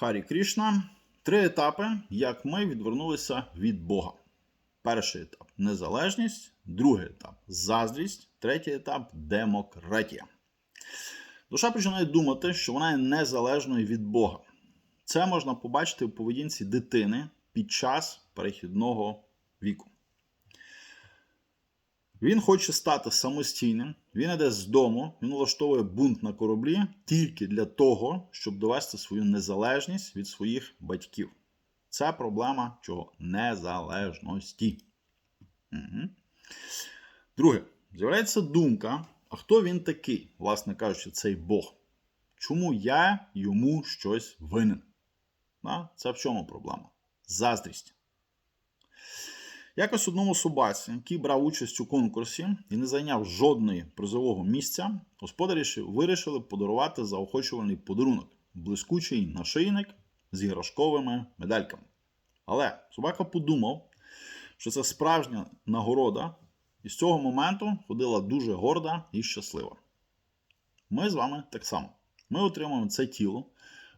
Харі Крішна. Три етапи, як ми відвернулися від Бога. Перший етап незалежність, другий етап заздрість, третій етап демократія. Душа починає думати, що вона є незалежною від Бога. Це можна побачити у поведінці дитини під час перехідного віку. Він хоче стати самостійним, він іде з дому, він влаштовує бунт на кораблі тільки для того, щоб довести свою незалежність від своїх батьків. Це проблема чого? Незалежності. Угу. Друге, з'являється думка, а хто він такий, власне кажучи, цей Бог? Чому я йому щось винен? Це в чому проблема? Заздрість. Якось одному собаці, який брав участь у конкурсі і не зайняв жодної призового місця, господарі вирішили подарувати заохочувальний подарунок блискучий нашийник з іграшковими медальками. Але собака подумав, що це справжня нагорода, і з цього моменту ходила дуже горда і щаслива. Ми з вами так само. Ми отримуємо це тіло,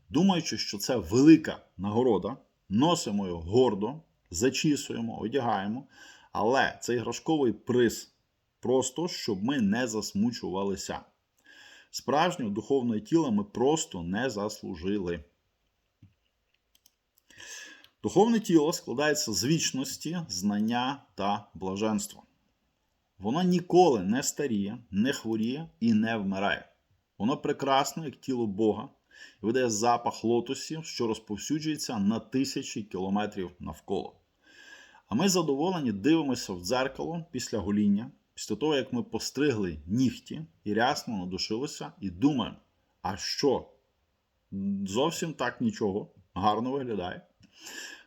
думаючи, що це велика нагорода, носимо його гордо зачісуємо, одягаємо. Але це іграшковий приз просто, щоб ми не засмучувалися. Справжнього духовного тіла ми просто не заслужили. Духовне тіло складається з вічності, знання та блаженства. Воно ніколи не старіє, не хворіє і не вмирає. Воно прекрасне, як тіло Бога, видає запах лотосів, що розповсюджується на тисячі кілометрів навколо. А ми задоволені дивимося в дзеркало після гоління, після того, як ми постригли нігті і рясно надушилися, і думаємо, а що? Зовсім так нічого, гарно виглядає.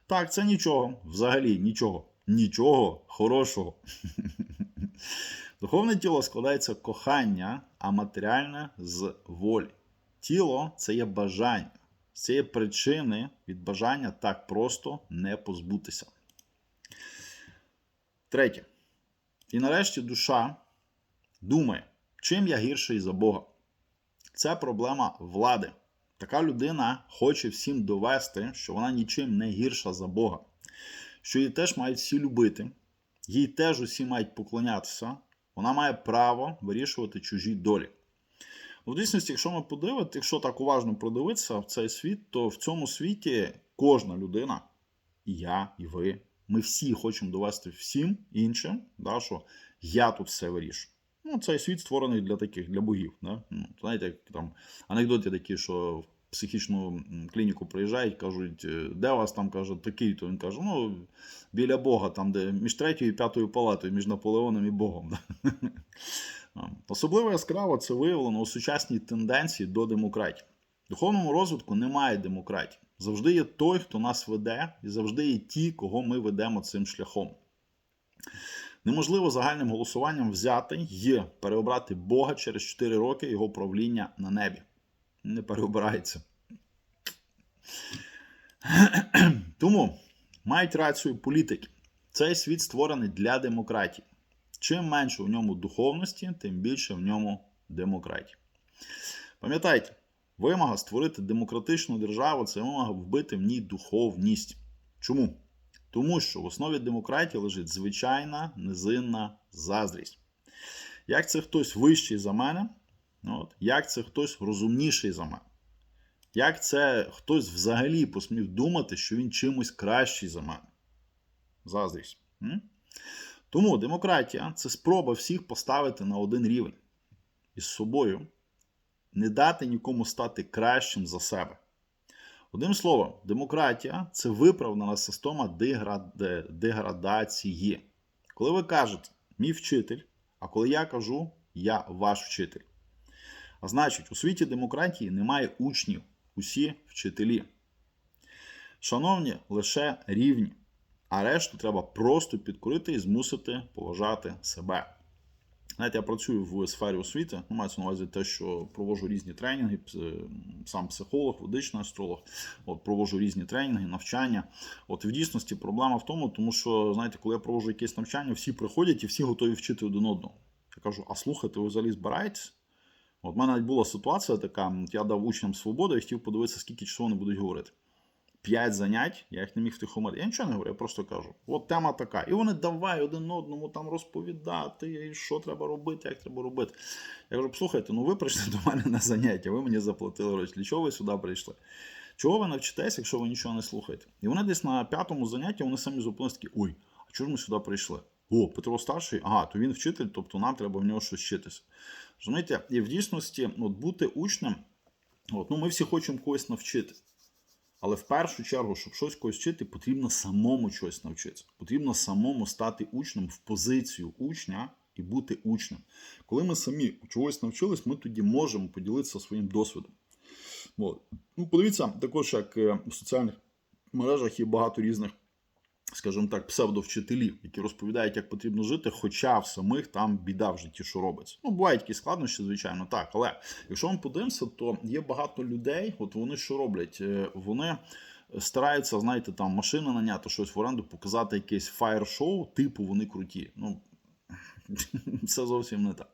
Так, це нічого, взагалі нічого, нічого хорошого. Духовне тіло складається кохання, а матеріальне з волі. Тіло це є бажання. З цієї причини від бажання так просто не позбутися. Третє. І нарешті душа думає, чим я гірший за Бога. Це проблема влади. Така людина хоче всім довести, що вона нічим не гірша за Бога, що її теж мають всі любити, їй теж усі мають поклонятися, вона має право вирішувати чужі долі. В дійсності, якщо ми подивимося, якщо так уважно продивитися в цей світ, то в цьому світі кожна людина, і я, і ви, ми всі хочемо довести всім іншим, да, що я тут все вирішу. Ну, цей світ створений для таких, для богів. Да? Ну, Знаєте, як там анекдоти такі, що в психічну клініку приїжджають, кажуть, де у вас там каже, такий, то він каже, ну, біля Бога, там, де між третьою і п'ятою палатою, між Наполеоном і Богом. Да? Особливо яскраво це виявлено у сучасній тенденції до демократії. В духовному розвитку немає демократії. Завжди є той, хто нас веде, і завжди є ті, кого ми ведемо цим шляхом. Неможливо загальним голосуванням взяти і переобрати Бога через 4 роки його правління на небі. Не переобирається. Тому мають рацію політики. Цей світ створений для демократії. Чим менше в ньому духовності, тим більше в ньому демократії. Пам'ятайте, вимога створити демократичну державу це вимога вбити в ній духовність. Чому? Тому що в основі демократії лежить звичайна низинна заздрість. Як це хтось вищий за мене, от, як це хтось розумніший за мене, як це хтось взагалі посмів думати, що він чимось кращий за мене. Заздрість. М? Тому демократія це спроба всіх поставити на один рівень із собою, не дати нікому стати кращим за себе. Одним словом, демократія це виправдана система деградації. Коли ви кажете мій вчитель, а коли я кажу я ваш вчитель. А значить, у світі демократії немає учнів, усі вчителі. Шановні, лише рівні а решту треба просто підкорити і змусити поважати себе. Знаєте, я працюю в сфері освіти, ну, мається на увазі те, що проводжу різні тренінги, сам психолог, ведичний астролог, от проводжу різні тренінги, навчання. От в дійсності проблема в тому, тому що, знаєте, коли я проводжу якесь навчання, всі приходять і всі готові вчити один одного. Я кажу, а слухайте, ви взагалі збираєтесь? От в мене навіть була ситуація така, я дав учням свободу і хотів подивитися, скільки часу вони будуть говорити. 5 занять, я їх не міг втихомирити. Я нічого не говорю, я просто кажу. От тема така. І вони давай один одному там розповідати, що треба робити, як треба робити. Я кажу, слухайте, ну ви прийшли до мене на заняття, ви мені заплатили гроші. Чого ви сюди прийшли? Чого ви навчитесь, якщо ви нічого не слухаєте? І вони десь на п'ятому занятті вони самі зупинилися такі, ой, а чого ж ми сюди прийшли? О, Петро старший, ага, то він вчитель, тобто нам треба в нього щось вчитися. Розумієте, і в дійсності от, бути учнем, от, ну, ми всі хочемо когось навчити. Але в першу чергу, щоб щось когось вчити, потрібно самому щось навчитися. Потрібно самому стати учнем в позицію учня і бути учнем. Коли ми самі чогось навчились, ми тоді можемо поділитися своїм досвідом. От. Ну, подивіться, також як е, в соціальних мережах є багато різних, скажімо так, псевдовчителів, які розповідають, як потрібно жити, хоча в самих там біда в житті, що робиться. Ну, бувають якісь складнощі, звичайно, так. Але якщо ми подивимося, то є багато людей, от вони що роблять? Е, Вони стараються, знаєте, там машини наняти щось в оренду, показати якесь фаєр-шоу, типу вони круті. Ну, це зовсім не так.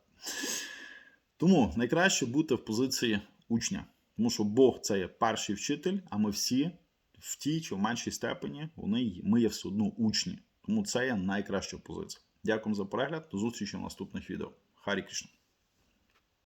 Тому найкраще бути в позиції учня. Тому що Бог це є перший вчитель, а ми всі в тій чи в меншій степені вони, ми є все одно учні. Тому це є найкраща позиція. Дякую за перегляд. До зустрічі в наступних відео. Харі Кришна.